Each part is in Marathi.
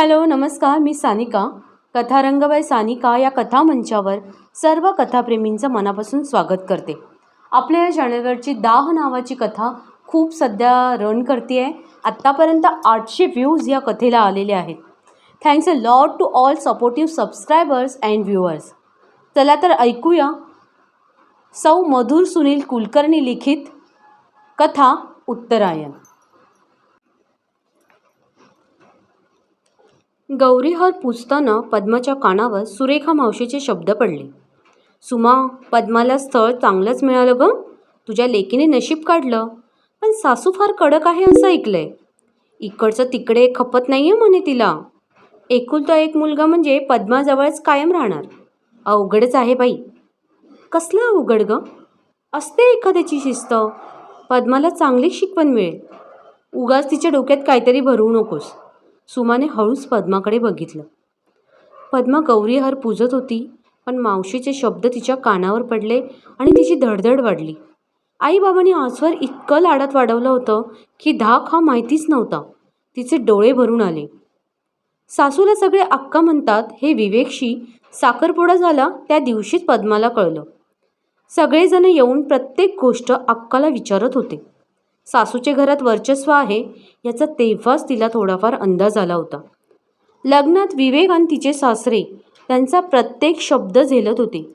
हॅलो नमस्कार मी सानिका. कथारंग बाय सानिका या कथा मंचावर सर्व कथाप्रेमींचं मनापासून स्वागत करते. आपल्या या चॅनलवरची दाह नावाची कथा खूप सध्या रन करते आहे आत्तापर्यंत आठशे व्ह्यूज या कथेला आलेले आहेत. Thanks a lot to all supportive subscribers and viewers. चला तर ऐकूया सौ मधुर सुनील कुलकर्णी लिखित कथा उत्तरायण. गौरीहर पुजताना पद्माच्या कानावर सुरेखा मावशीचे शब्द पडले. सुमा पद्माला स्थळ चांगलंच मिळालं ग. तुझ्या लेकीने नशीब काढलं. पण सासू फार कडक आहे असं ऐकलंय. इकडचं तिकडे खपत नाही आहे म्हणे तिला. एकुलता एक मुलगा म्हणजे पद्माजवळच कायम राहणार. अवघडच आहे बाई. कसलं अवघड ग? असते एखाद्याची शिस्त. पद्माला चांगली शिकवण मिळेल. उगाच तिच्या डोक्यात काहीतरी भरवू नकोस. सुमाने हळूच पद्माकडे बघितलं. पद्मा गौरीहार पूजत होती पण मावशीचे शब्द तिच्या कानावर पडले आणि तिची धडधड वाढली. आईबाबांनी आजवर इतकं लाडात वाढवलं होतं की धाक हा माहितीच नव्हता. तिचे डोळे भरून आले. सासूला सगळे अक्का म्हणतात हे विवेकशी साखरपुडा झाला त्या दिवशीच पद्माला कळलं. सगळेजण येऊन प्रत्येक गोष्ट अक्काला विचारत होते. सासूचे घरात वर्चस्व आहे याचा तेव्हाच तिला थोडाफार अंदाज आला होता. लग्नात विवेक आणि तिचे सासरे त्यांचा प्रत्येक शब्द झेलत होते.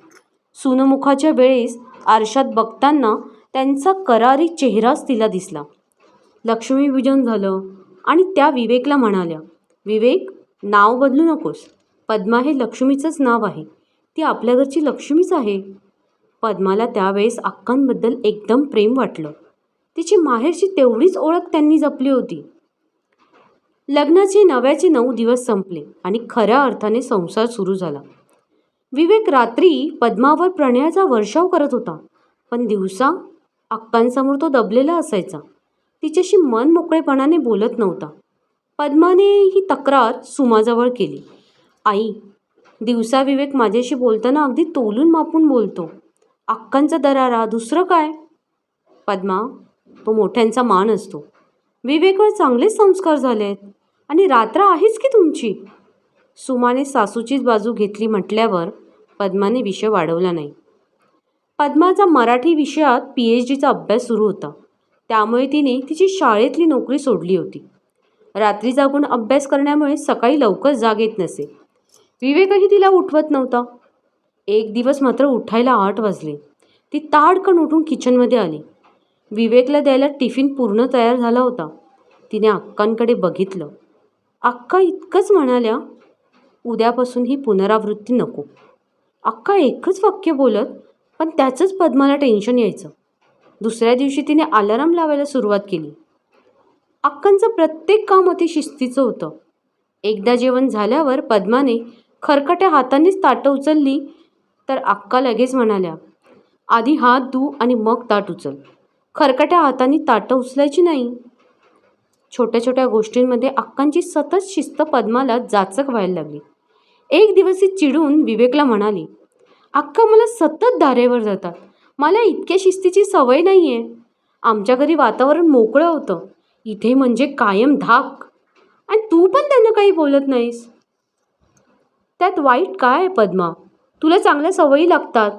सुनमुखाच्या वेळेस आरशात बघताना त्यांचा करारी चेहराच तिला दिसला. लक्ष्मीपूजन झालं आणि त्या विवेकला म्हणाल्या विवेक नाव बदलू नकोस. पद्मा हे लक्ष्मीचंच नाव आहे. ती आपल्या घरची लक्ष्मीच आहे. पद्माला त्यावेळेस अक्कांबद्दल एकदम प्रेम वाटलं. तिची माहेरची तेवढीच ओळख त्यांनी जपली होती. लग्नाचे नव्याचे नऊ दिवस संपले आणि खऱ्या अर्थाने संसार सुरू झाला. विवेक रात्री पद्मावर प्रणयाचा वर्षाव करत होता पण दिवसा अक्कांसमोर तो दबलेला असायचा. तिच्याशी मन मोकळेपणाने बोलत नव्हता. पद्माने ही तक्रार सुमाजवळ केली. आई दिवसा विवेक माझ्याशी बोलताना अगदी तोलून मापून बोलतो. अक्कांचा दरारा दुसरं काय? पद्मा तो मोठ्यांचा मान असतो. विवेकवर चांगलेच संस्कार झालेत आणि रात्र आहेच की तुमची? सुमाने सासूचीच बाजू घेतली म्हटल्यावर पद्माने विषय वाढवला नाही. पद्माचा मराठी विषयात पी एच डीचा अभ्यास सुरू होता. त्यामुळे तिने तिची शाळेतली नोकरी सोडली होती. रात्री जागून अभ्यास करण्यामुळे सकाळी लवकर जाग येत नसे. विवेकही तिला उठवत नव्हता. एक दिवस मात्र उठायला आठ वाजले. ती ताडकन उठून किचनमध्ये आली. विवेकला द्यायला टिफिन पूर्ण तयार झाला होता. तिने अक्कांकडे बघितलं. अक्का इतकंच म्हणाल्या उद्यापासून ही पुनरावृत्ती नको. अक्का एकच वाक्य बोलत पण त्याचंच पद्माला टेन्शन यायचं. दुसऱ्या दिवशी तिने अलाराम लावायला सुरुवात केली. अक्कांचं प्रत्येक काम अति शिस्तीचं होतं. एकदा जेवण झाल्यावर पद्माने खरकट्या हातानेच ताटं उचलली तर अक्का लगेच म्हणाल्या आधी हात धू आणि मग ताट उचल. खरकट्या हाताने ताटं उचलायची नाही. छोट्या छोट्या गोष्टींमध्ये अक्कांची सतत शिस्त पद्माला जाचक व्हायला लागली. एक दिवस ही चिडून विवेकला म्हणाली अक्का मला सतत धारेवर जातात. मला इतक्या शिस्तीची सवय नाही आहे आमच्या घरी वातावरण मोकळं होतं. इथे म्हणजे कायम धाक. आणि तू पण त्यांना काही बोलत नाहीस. त्यात वाईट काय आहे पद्मा? तुला चांगल्या सवयी लागतात.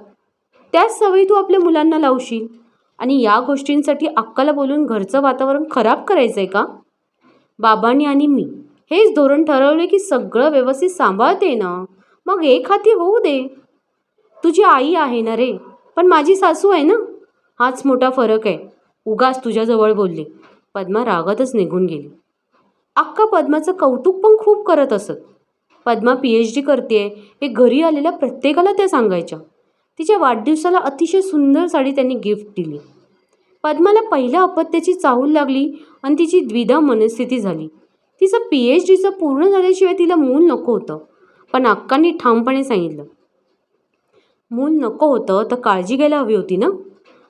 त्याच सवयी तू आपल्या मुलांना लावशील. आणि या गोष्टींसाठी अक्काला बोलून घरचं वातावरण खराब करायचं आहे का? बाबांनी आणि मी हेच धोरण ठरवले की सगळं व्यवस्थित सांभाळते ना. मग एक हाती होऊ दे. तुझी आई आहे ना रे पण माझी सासू आहे ना? हाच मोठा फरक आहे. उगाच तुझ्याजवळ बोलले. पद्मा रागातच निघून गेली. अक्का पद्माचं कौतुक पण खूप करत असत. पद्मा पी एच डी करते हे घरी आलेल्या प्रत्येकाला त्या सांगायच्या. तिच्या वाढदिवसाला अतिशय सुंदर साडी त्यांनी गिफ्ट दिली. पद्माला पहिल्या अपत्याची चाहूल लागली आणि तिची द्विधा मनस्थिती झाली. तिचं पी एच डीचं पूर्ण झाल्याशिवाय तिला मूल नको होतं. पण अक्कांनी ठामपणे सांगितलं. मूल नको होतं तर काळजी घ्यायला हवी होती ना?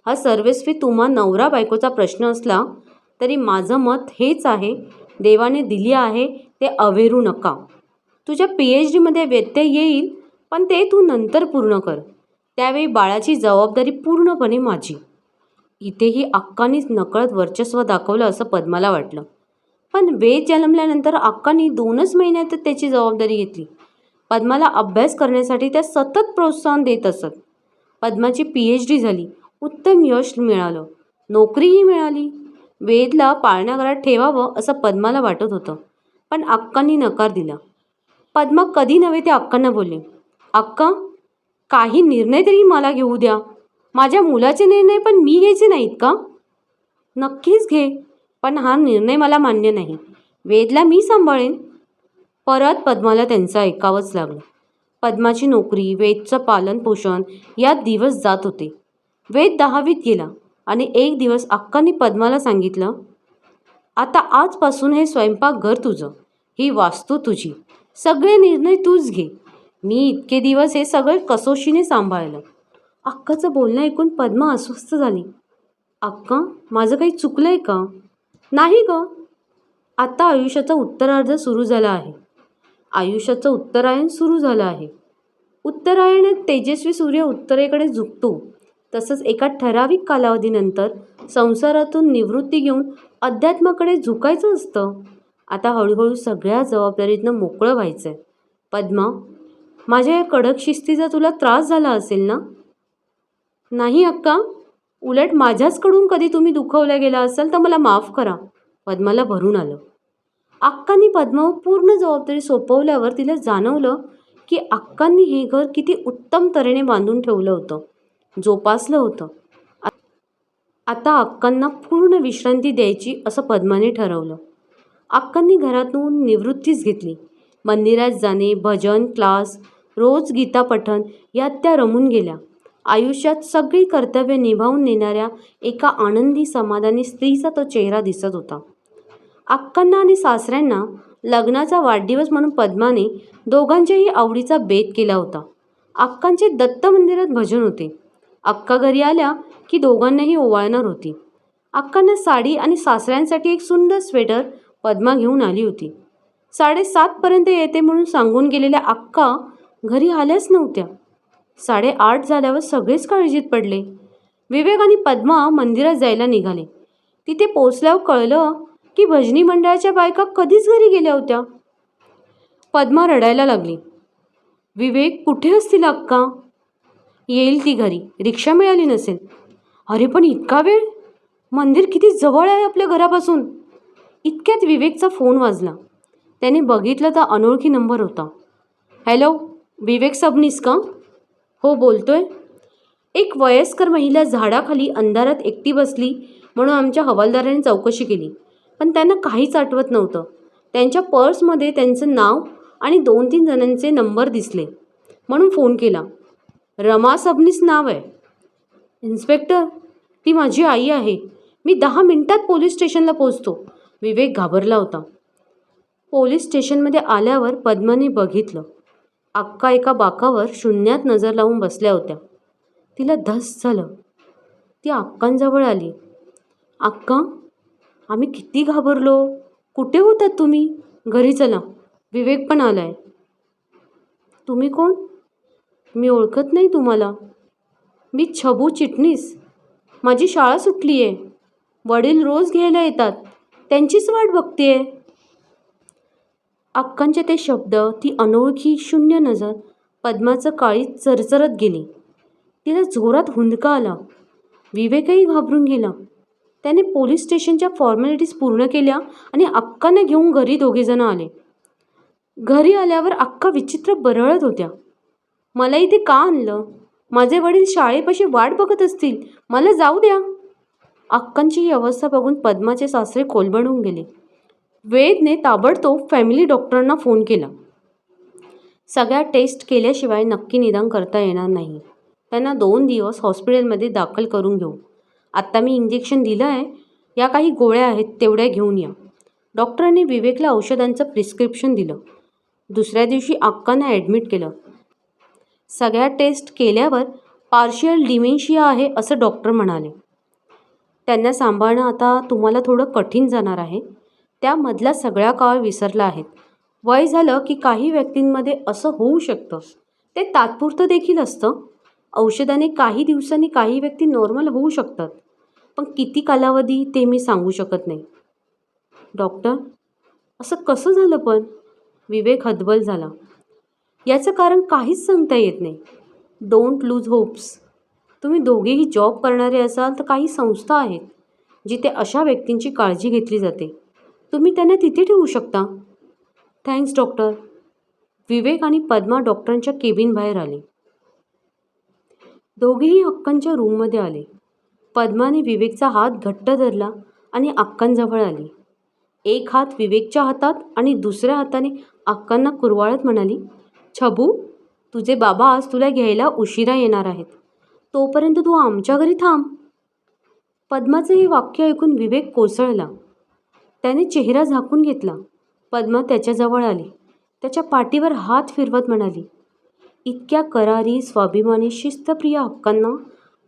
हा सर्वस्वी तुम्हा नवरा बायकोचा प्रश्न असला तरी माझं मत हेच आहे. देवाने दिली आहे ते अवेरू नका. तुझ्या पी एच डीमध्ये व्यत्यय येईल पण ते तू नंतर पूर्ण कर. त्यावेळी बाळाची जबाबदारी पूर्णपणे माझी. इथेही अक्कानीच नकळत वर्चस्व दाखवलं असं पद्माला वाटलं. पण वेद जन्मल्यानंतर अक्कांनी दोनच महिन्यातच त्याची जबाबदारी घेतली. पद्माला अभ्यास करण्यासाठी त्या सतत प्रोत्साहन देत असत. पद्माची पी एच डी झाली. उत्तम यश मिळालं. नोकरीही मिळाली. वेदला पाळणाघरात ठेवावं असं पद्माला वाटत होतं. पण अक्कांनी नकार दिला. पद्मा कधी नव्हे ते अक्कांना बोलले. अक्का काही निर्णय तरी मला घेऊ द्या. माझ्या मुलाचे निर्णय पण मी घ्यायचे नाहीत का? नक्कीच घे पण हा निर्णय मला मान्य नाही. वेदला मी सांभाळेन. परत पद्माला त्यांचं ऐकावंच लागलं. पद्माची नोकरी वेदचं पालन पोषण यात दिवस जात होते. वेद दहावीत गेला आणि एक दिवस अक्कांनी पद्माला सांगितलं आता आजपासून हे स्वयंपाकघर तुझं. ही वास्तू तुझी. सगळे निर्णय तूच घे. मी इतके दिवस हे सगळं कसोशीने सांभाळलं. अक्काचं बोलणं ऐकून पद्मा अस्वस्थ झाली. अक्का माझं काही चुकलं आहे का? नाही ग. आता आयुष्याचा उत्तरार्ध सुरू झाला आहे. आयुष्याचं उत्तरायण सुरू झालं आहे. उत्तरायणात तेजस्वी सूर्य उत्तरेकडे झुकतो. तसंच एका ठराविक कालावधीनंतर संसारातून निवृत्ती घेऊन अध्यात्माकडे झुकायचं असतं. आता हळूहळू सगळ्या जबाबदारीतनं मोकळं व्हायचं आहे पद्मा माझ्या या कडक शिस्तीचा तुला त्रास झाला असेल ना? नाही अक्का. उलट माझ्याचकडून कधी तुम्ही दुखवल्या गेला असाल तर मला माफ करा. पद्माला भरून आलं. अक्कांनी पद्मावर पूर्ण जबाबदारी सोपवल्यावर तिला जाणवलं की अक्कांनी हे घर किती उत्तम तऱ्हेने बांधून ठेवलं होतं. जोपासलं होतं. आता अक्कांना पूर्ण विश्रांती द्यायची असं पद्माने ठरवलं. अक्कांनी घरातून निवृत्तीच घेतली. मंदिरात जाणे भजन क्लास रोज गीता पठण यात त्या रमून गेल्या. आयुष्यात सगळी कर्तव्य निभावून नेणाऱ्या एका आनंदी समाधानी स्त्रीचा तो चेहरा दिसत होता. अक्कांना आणि सासऱ्यांना लग्नाचा वाढदिवस म्हणून पद्माने दोघांच्याही आवडीचा बेत केला होता. अक्कांचे दत्त मंदिरात भजन होते. अक्का घरी आल्या की दोघांनाही ओवाळणार होती. अक्कांना साडी आणि सासऱ्यांसाठी एक सुंदर स्वेटर पद्मा घेऊन आली होती. साडेसातपर्यंत येते म्हणून सांगून गेलेल्या अक्का घरी आल्याच नव्हत्या. साडेआठ झाल्यावर सगळेच काळजीत पडले. विवेक आणि पद्मा मंदिरात जायला निघाले. तिथे पोचल्यावर कळलं की भजनी मंडळाच्या बायका कधीच घरी गेल्या होत्या. पद्मा रडायला लागली. विवेक कुठे असतील अक्का? येईल ती घरी. रिक्षा मिळाली नसेल. अरे पण इतका वेळ? मंदिर किती जवळ आहे आपल्या घरापासून? इतक्यात विवेकचा फोन वाजला. त्याने बघितलं तर अनोळखी नंबर होता. हॅलो विवेक सबनीस का? हो बोलतोय. एक वयस्कर महिला झाडाखाली अंधारात एकटी बसली म्हणून आमच्या हवालदाराने चौकशी केली. पण त्यांना काहीच आठवत नव्हतं. त्यांच्या पर्समध्ये त्यांचं नाव आणि दोन तीन जणांचे नंबर दिसले म्हणून फोन केला. रमा सबनीस नाव आहे. इन्स्पेक्टर ती माझी आई आहे. मी दहा मिनिटात पोलीस स्टेशनला पोचतो विवेक घाबरला होता. पोलीस स्टेशनमध्ये आल्यावर पद्माने बघितलं. अक्का एका बाकावर शून्यात नजर लावून बसल्या होत्या. तिला धस झालं. ती अक्कांजवळ आली. अक्का आम्ही किती घाबरलो. कुठे होतात तुम्ही? घरी चला. विवेक पण आलाय. तुम्ही कोण? मी ओळखत नाही तुम्हाला. मी छबू चिटणीस. माझी शाळा सुटली आहे वडील रोज घ्यायला येतात. त्यांचीच वाट बघते आहे अक्कांचे ते शब्द ती अनोळखी शून्य नजर पद्माचं काळी चरचरत गेली. तिला जोरात हुंदका आला. विवेकही घाबरून गेला. त्याने पोलीस स्टेशनच्या फॉर्मॅलिटीज पूर्ण केल्या आणि अक्काने घेऊन घरी दोघेजण आले. घरी आल्यावर अक्का विचित्र बरळत होत्या. मला इथे का आणलं? माझे वडील शाळेपाशी वाट बघत असतील. मला जाऊ द्या. अक्कांची ही अवस्था बघून पद्माचे सासरे कोलबडून गेले. वेदने ताबडतोब फॅमिली डॉक्टरांना फोन केला. सगळ्या टेस्ट केल्याशिवाय नक्की निदान करता येणार नाही. त्यांना दोन दिवस हॉस्पिटलमध्ये दाखल करून घेऊ. आत्ता मी इंजेक्शन दिलं आहे. या काही गोळ्या आहेत तेवढ्या घेऊन या. डॉक्टरांनी विवेकला औषधांचं प्रिस्क्रिप्शन दिलं. दुसऱ्या दिवशी अक्कांना ॲडमिट केलं. सगळ्या टेस्ट केल्यावर पार्शियल डिमेन्शिया आहे असं डॉक्टर म्हणाले. त्यांना सांभाळणं आता तुम्हाला थोडं कठीण जाणार आहे. त्यामधला सगळा काळ विसरला आहेत. वय झालं की काही व्यक्तींमध्ये असं होऊ शकतं. ते तात्पुरतं देखील असतं. औषधाने काही दिवसांनी काही व्यक्ती नॉर्मल होऊ शकतात. पण किती कालावधी ते मी सांगू शकत नाही. डॉक्टर असं कसं झालं पण? विवेक हतबल झाला. याचं कारण काहीच सांगता येत नाही. डोंट लूज होप्स तुम्ही दोघेही जॉब करणारे असाल तर काही संस्था आहेत जिथे अशा व्यक्तींची काळजी घेतली जाते. तुम्ही त्यांना तिथे ठेवू शकता. Thanks doctor. विवेक आणि पद्मा डॉक्टरांच्या केबिन बाहेर आले. दोघेही अक्कांच्या रूममध्ये आले. पद्माने विवेकचा हात घट्ट धरला आणि अक्कांजवळ आली. एक हात विवेकच्या हातात आणि दुसऱ्या हाताने अक्कांना कुरवाळत म्हणाली छबू तुझे बाबा आज तुला घ्यायला उशिरा येणार आहेत. तोपर्यंत तू आमच्या घरी थांब. पद्माचं हे वाक्य ऐकून विवेक कोसळला. त्याने चेहरा झाकून घेतला. पद्मा त्याच्याजवळ आली. त्याच्या पाठीवर हात फिरवत म्हणाली इतक्या करारी स्वाभिमानी शिस्तप्रिय हक्कांना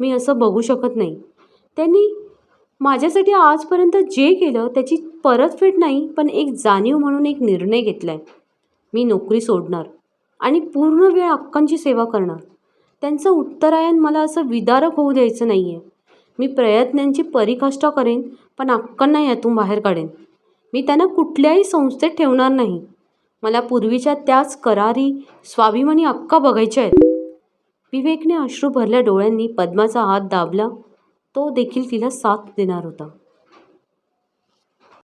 मी असं बघू शकत नाही. त्यांनी माझ्यासाठी आजपर्यंत जे केलं त्याची परतफेड नाही पण एक जाणीव म्हणून एक निर्णय घेतला आहे मी नोकरी सोडणार आणि पूर्ण वेळ हक्कांची सेवा करणार. त्यांचं उत्तरायण मला असं विदारक होऊ द्यायचं नाही आहे मी प्रयत्नांची परिकाष्ठा करेन पण अक्कांना यातून बाहेर काढेन. मी त्यांना कुठल्याही संस्थेत ठेवणार नाही. मला पूर्वीच्या त्याच करारी स्वाभिमानी अक्का बघायच्या आहेत. विवेकने अश्रू भरल्या डोळ्यांनी पद्माचा हात दाबला. तो देखील तिला साथ देणार होता.